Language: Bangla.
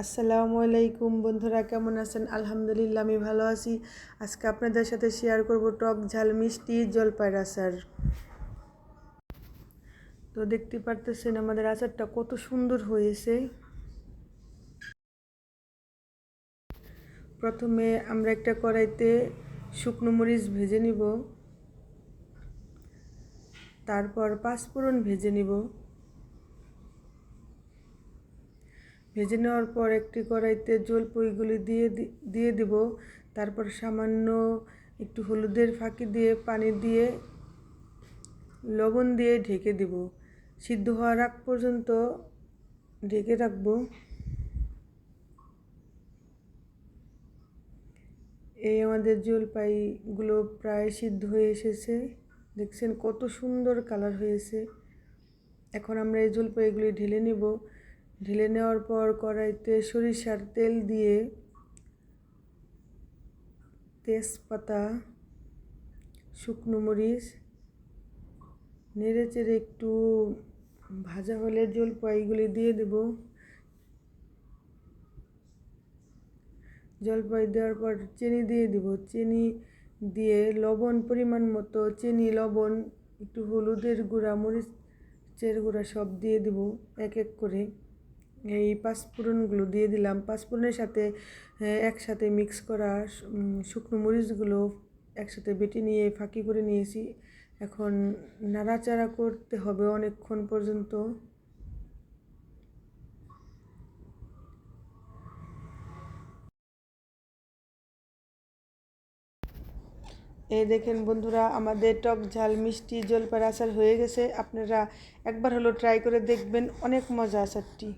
আসসালামু আলাইকুম বন্ধুরা, কেমন আছেন? আলহামদুলিল্লাহ, আমি ভালো আছি। আজকে আপনাদের সাথে শেয়ার করব টক ঝাল মিষ্টি জলপাইয়ের আচার তো দেখতে পারতেছেন আমাদের আচারটা কত সুন্দর হয়েছে। প্রথমে আমরা একটা কড়াইতে শুকনো মরিচ ভেজে নিব। তারপর পাঁচফোড়ন ভেজে নিব। ভেজে নেওয়ার পর একটি কড়াইতে জলপইগুলি দিয়ে দিয়ে দিব। তারপর সামান্য একটু হলুদের ফাঁকি দিয়ে পানি দিয়ে লবণ দিয়ে ঢেকে দিব। সিদ্ধ হওয়ার আগ পর্যন্ত ঢেকে রাখব। এই আমাদের জলপাইগুলো প্রায় সিদ্ধ হয়ে এসেছে। দেখছেন কত সুন্দর কালার হয়েছে। এখন আমরা এই জলপাইগুলি ঢেলে নেব। ঢেলে নেওয়ার পর কড়াইতে সরিষার তেল দিয়ে তেজপাতা, শুকনো মরিচ নেড়ে চেড়ে একটু ভাজা হলে জলপাইগুলি দিয়ে দেব। জলপাই দেওয়ার পর চিনি দিয়ে দেব। চিনি দিয়ে লবণ পরিমাণ মতো, চিনি, লবণ, একটু হলুদের গুঁড়া, মরিচের গুঁড়া সব দিয়ে দেব এক এক করে। এই পাঁচফোড়নগুলো দিয়ে দিলাম। পাঁচফোড়নের সাথে একসাথে মিক্স করা শুকনো মরিচগুলো একসাথে বেটে নিয়ে, ফাঁকি করে নিয়েছি। এখন নাড়াচাড়া করতে হবে অনেকক্ষণ পর্যন্ত। এই দেখেন বন্ধুরা, আমাদের টক ঝাল মিষ্টি জলপার আচার হয়ে গেছে। আপনারা একবার হলো ট্রাই করে দেখবেন, অনেক মজা আচারটি।